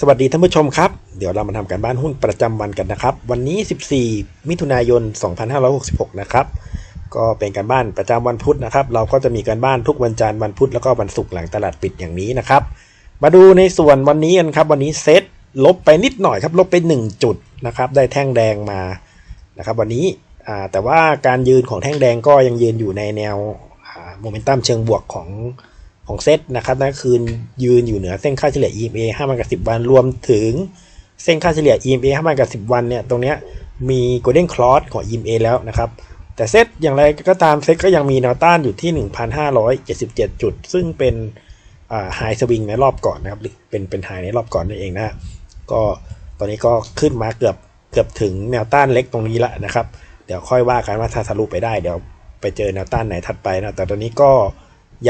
สวัสดีท่านผู้ชมครับ เดี๋ยวเรามาทำการบ้านหุ้นประจำวันกันนะครับ วันนี้ 14 มิถุนายน 2566 นะครับ ก็เป็นการบ้านประจำวันพุธนะครับ เราก็จะมีการบ้านทุกวันจันทร์วันพุธแล้วก็วันศุกร์หลังตลาดปิดอย่างนี้นะครับ มาดูในส่วนวันนี้กันครับ วันนี้เซตลบไปนิดหน่อยครับ ลบไป 1 จุดนะครับ ได้แท่งแดงมานะครับ วันนี้แต่ว่าการยืนของแท่งแดงก็ยังยืนอยู่ในแนวโมเมนตัมเชิงบวกของ ของเซตนะครับนั่นคือยืนอยู่เหนือเส้นค่าเฉลี่ย EMA 5วันกับ 10 วันรวมถึงเส้นค่าเฉลี่ย EMA 5วันกับ 10 วันเนี่ยตรงเนี้ยมี Golden Cross ของ EMA แล้วนะครับแต่เซตอย่างไรก็ตามเซตก็ยังมีแนวต้านอยู่ที่ 1,577 จุด ซึ่งเป็นไฮสวิงในรอบก่อนนะครับหรือเป็นเป็นไฮในรอบก่อนนั่นเองนะก็ตอนนี้ก็ขึ้นมาเกือบเกือบถึงแนวต้านเล็กตรงนี้ล้วนะครับ เดี๋ยวค่อยว่ากันว่าถ้าทะลุไปได้เดี๋ยวไปเจอแนวต้านไหนถัดไปนะแต่ตอนนี้ก็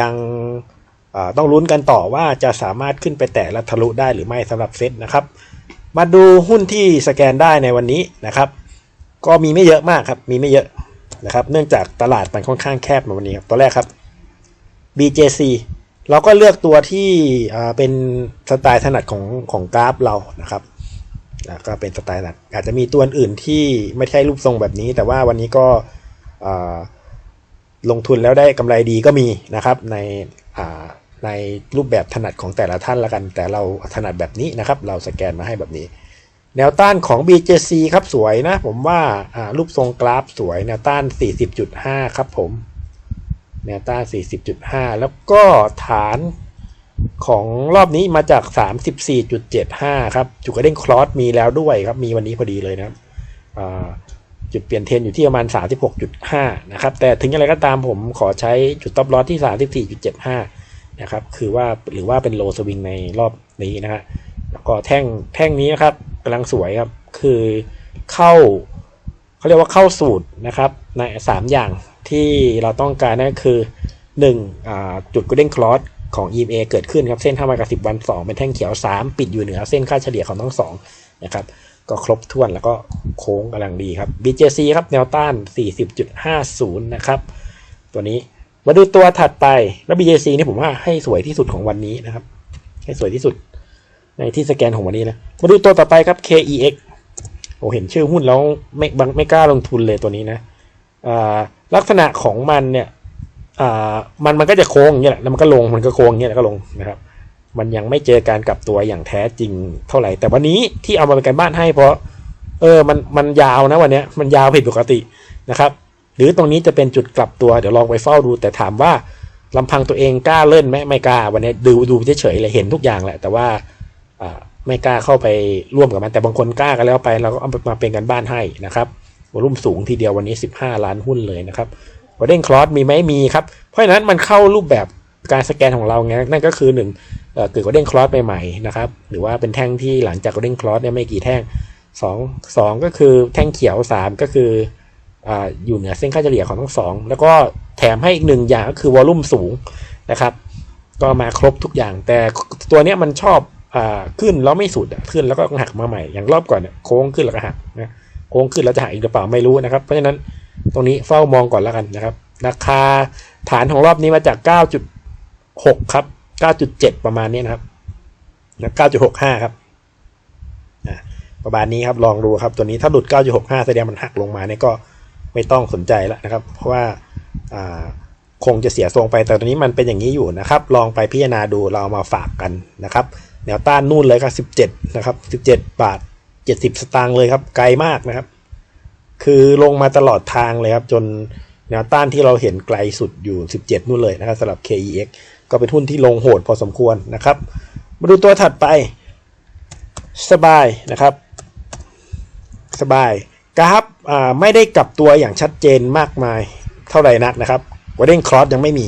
ยัง ต้องลุ้นกันต่อว่าจะสามารถขึ้นไปแตะและทะลุได้หรือไม่สำหรับเซตนะครับ มาดูหุ้นที่สแกนได้ในวันนี้นะครับ ก็มีไม่เยอะมากครับมีไม่เยอะนะครับ เนื่องจากตลาดมันค่อนข้างแคบในวันนี้ครับตัวแรกครับ BJC เราก็เลือกตัวที่เป็นสไตล์ถนัดของของกราฟเรานะครับก็เป็นสไตล์ถนัดอาจจะมีตัวอื่นที่ไม่ใช่รูปทรงแบบนี้ แต่ว่าวันนี้ก็ลงทุนแล้วได้กำไรดีก็มีนะครับใน ในรูปแบบถนัดของแต่ละท่านละกัน แต่เราถนัดแบบนี้นะครับ เราสแกนมาให้แบบนี้ แนวต้านของ BJC ครับสวยนะ ผมว่ารูปทรงกราฟสวยแนวต้าน 40.5 ครับผม แนวต้าน 40.5 แล้วก็ฐานของรอบนี้มาจาก 34.75 ครับ จุดกระเด้งคลอสมีแล้วด้วยครับ มีวันนี้พอดีเลยนะครับ จุดเปลี่ยนเทรนอยู่ที่ประมาณ 36.5 นะครับ แต่ถึงอย่างไรก็ตามผมขอใช้จุดต็อปลอสที่ 34.75 นะครับ คือว่าหรือว่าเป็นโลสวิงในรอบนี้นะฮะ แล้วก็แท่งแท่งนี้นะครับกำลังสวยครับ คือเข้าเขาเรียกว่าเข้าสูตรนะครับ ในสามอย่างที่เราต้องการนั่นคือ1จุด golden cross ของ EMA เกิดขึ้นครับ เส้น5วันกับ 10 วัน 2 เป็นแท่งเขียว 3 ปิดอยู่เหนือเส้นค่าเฉลี่ยของทั้ง2นะครับ ก็ครบถ้วนแล้วก็โค้งกำลังดีครับ BJC ครับแนวต้าน 40.50 นะครับ ตัวนี้มาดูตัวถัดไปแล้ว BJC นี่ผมว่าให้สวยที่สุดของวันนี้นะครับ ให้สวยที่สุด ในที่สแกนของวันนี้นะ มาดูตัวต่อไปครับ KEX โอ้เห็นชื่อหุ้นแล้วไม่บางไม่กล้าลงทุนเลยตัวนี้นะลักษณะของมันเนี่ยมันมันก็จะโค้งอย่างเงี้ยแหละแล้วมันก็ลงมันก็โค้งอย่างเงี้ยแล้วก็ลงนะครับ มันยังไม่เจอการกลับตัวอย่างแท้จริงเท่าไหร่ แต่วันนี้ที่เอามาเป็นการบ้านให้เพราะ เออมันมันยาวนะวันนี้มันยาวผิดปกตินะครับ หรือตรงนี้จะเป็นจุดกลับตัวเดี๋ยวลองไปเฝ้าดู แต่ถามว่าลำพังตัวเองกล้าเล่นไหมไม่กล้าวันนี้ดูดูเฉยๆเลยเห็นทุกอย่างแหละ แต่ว่าไม่กล้าเข้าไปร่วมกับมันแต่บางคนกล้ากันแล้วไปเราก็เอามาเป็นกันบ้านให้นะครับวอลุ่มสูงทีเดียววันนี้ 15 ล้านหุ้นเลยนะครับวอเด้งคลอสมีไหมมีครับ เพราะฉะนั้นมันเข้ารูปแบบ การสแกนของเราไงนั่นก็คือหนึ่งเกิดวอเด้งคลอสใหม่ๆนะครับ หรือว่าเป็นแท่งที่หลังจากวอเด้งคลอสเนี่ยไม่กี่แท่งสองสองก็คือแท่งเขียวสามก็คือออยู่เหนือเส้นค่าเฉลี่ยของทั้งสองแล้วก็แถมให้อีกหนึ่งอย่างก็คือวอลลุ่มสูงนะครับ ก็มาครบทุกอย่าง แต่ตัวนี้มันชอบขึ้นแล้วไม่สุดขึ้นแล้วก็หักมาใหม่อย่างรอบก่อนเนี่ยโค้งขึ้นแล้วก็หักนะโค้งขึ้นแล้วจะหักอีกหรือเปล่าไม่รู้นะครับ เพราะฉะนั้นตรงนี้เฝ้ามองก่อนแล้วกันนะครับ ราคาฐานของรอบนี้มาจาก 9.6ครับ 9.7 ประมาณนี้นะครับนะ9.65 ครับประมาณนี้ครับลองดูครับตัวนี้ถ้าหลุด 9.65 แสดงมันหักลงมาเนี่ยก็ไม่ต้องสนใจแล้วนะครับ เพราะว่าคงจะเสียทรงไปแต่ตอนนี้มันเป็นอย่างนี้อยู่นะครับ ลองไปพิจารณาดูเราเอามาฝากกันนะครับ แนวต้านนู่นเลยครับ 17 นะครับ 17 บาท 70 สตางค์เลยครับ ไกลมากนะครับ คือลงมาตลอดทางเลยครับ จนแนวต้านที่เราเห็นไกลสุดอยู่ 17 นู่นเลยนะครับสำหรับ KEX ก็เป็นหุ้นที่ลงโหดพอสมควรนะครับ มาดูตัวถัดไป สบายนะครับ สบายกราฟไม่ได้กลับตัวอย่างชัดเจนมากมายเท่าไหร่นักนะครับวอเด้งคลอสยังไม่มี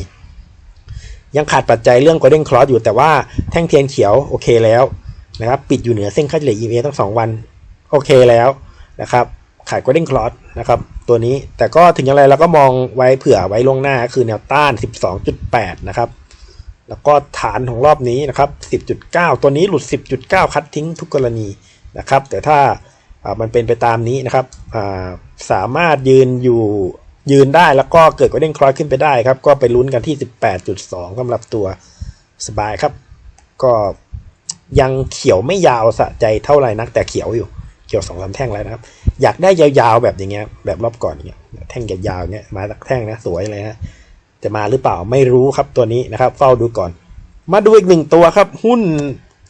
ยังขาดปัจจัยเรื่อง golden cross อยู่แต่ว่าแท่งเทียนเขียวโอเคแล้วนะครับ ปิดอยู่เหนือเส้นค่าเฉลี่ย EMA ตั้ง 2 วัน โอเคแล้วนะครับขาย golden cross นะครับตัวนี้แต่ก็ถึงอย่างไรเราก็มองไว้เผื่อไว้ล่วงหน้าคือแนวต้าน 12.8 นะครับ แล้วก็ฐานของรอบนี้นะครับ 10.9 ตัวนี้หลุด 10.9 คัดทิ้งทุกกรณีนะครับ แต่ถ้ามันเป็นไปตามนี้นะครับ สามารถยืนอยู่ยืนได้แล้วก็เกิดกระเด้งคลอยขึ้นไปได้ครับ ก็ไปลุ้นกันที่ 18.2สำหรับตัวสบายครับ ก็ยังเขียวไม่ยาวสะใจเท่าไหร่นัก แต่เขียวอยู่เขียวสองสาแท่งแล้วนะครับ อยากได้ยาวๆแบบอย่างเงี้ยแบบรอบก่อนเงี้ยแท่งยาวๆเงี้ยมาสักแท่งนะสวยเลยฮะ จะมาหรือเปล่าไม่รู้ครับตัวนี้นะครับเฝ้าดูก่อน มาดูอีกหนึ่งตัวครับ หุ้น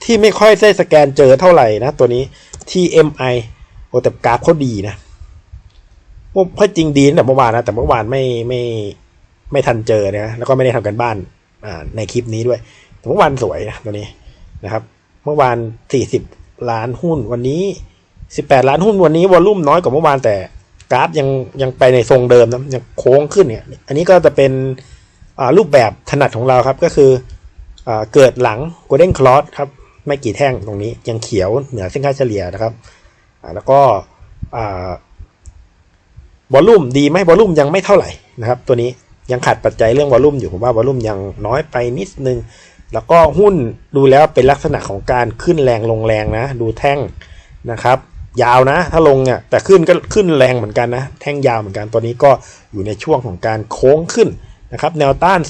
ที่ไม่ค่อยได้สแกนเจอเท่าไหร่นะ ตัวนี้ TMI โอ้แต่กราฟเขาดีนะว่าเพราะจริงดีแต่เมื่อวานนะ แต่เมื่อวานไม่ไม่ไม่ทันเจอนะแล้วก็ไม่ได้ทำกันบ้านอ่าในคลิปนี้ด้วย แต่เมื่อวานสวยนะตัวนี้นะครับ เมื่อวาน 40 ล้านหุ้นวันนี้ 18 ล้านหุ้นวันนี้วอลลุ่มน้อยกว่าเมื่อวานแต่ กราฟยังยังไปในทรงเดิมนะยังโค้งขึ้นเนี่ย อันนี้ก็จะเป็นรูปแบบถนัดของเราครับก็คืออเกิดหลัง Golden Cross ครับ ไม่กี่แท่งตรงนี้ยังเขียวเหนือเส้นค่าเฉลี่ยนะครับแล้วก็วอลลุ่มดีไหมวอลลุ่มยังไม่เท่าไหร่นะครับ ตัวนี้ยังขาดปัจจัยเรื่องวอลลุ่มอยู่ผมว่าวอลลุ่มยังน้อยไปนิดนึง แล้วก็หุ้นดูแล้วเป็นลักษณะของการขึ้นแรงลงแรงนะ ดูแท่งนะครับ ยาวนะ ถ้าลงเนี่ยแต่ขึ้นก็ขึ้นแรงเหมือนกันนะ แท่งยาวเหมือนกันตัวนี้ก็อยู่ในช่วงของการโค้งขึ้นนะครับแนวต้าน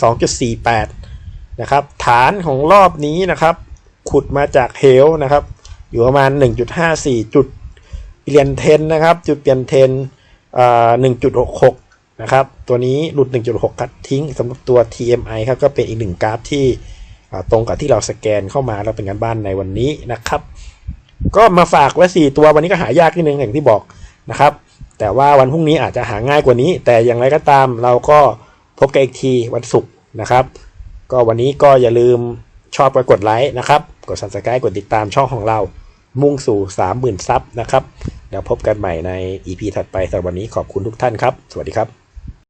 2.48 นะครับ ฐานของรอบนี้นะครับ ขุดมาจากเฮลนะครับ อยู่ประมาณ 1.54 จุดเปลี่ยนเทนนะครับ จุดเปลี่ยนเทนอ่1.66 นะครับ ตัวนี้หลุด 1.6 คัดทิ้งสำหรับตัว TMI ครับก็เป็นอีกหนึ่งกราฟที่ตรงกับที่เราสแกนเข้ามาเราเป็นงานบ้านในวันนี้นะครับ ก็มาฝากไว้สี่ตัววันนี้ก็หายากนิดนึงอย่างที่บอกนะครับ แต่ว่าวันพรุ่งนี้อาจจะหาง่ายกว่านี้ แต่อย่างไรก็ตามเราก็พบกันอีกทีวันศุกร์นะครับ ก็วันนี้ก็อย่าลืมชอบก็กดไลค์นะครับ กด subscribe กดติดตามช่องของเรา มุ่งสู่ 30,000 ซับนะครับ แล้วพบกันใหม่ใน EP ถัดไปสำหรับวันนี้ขอบคุณทุกท่านครับ สวัสดีครับ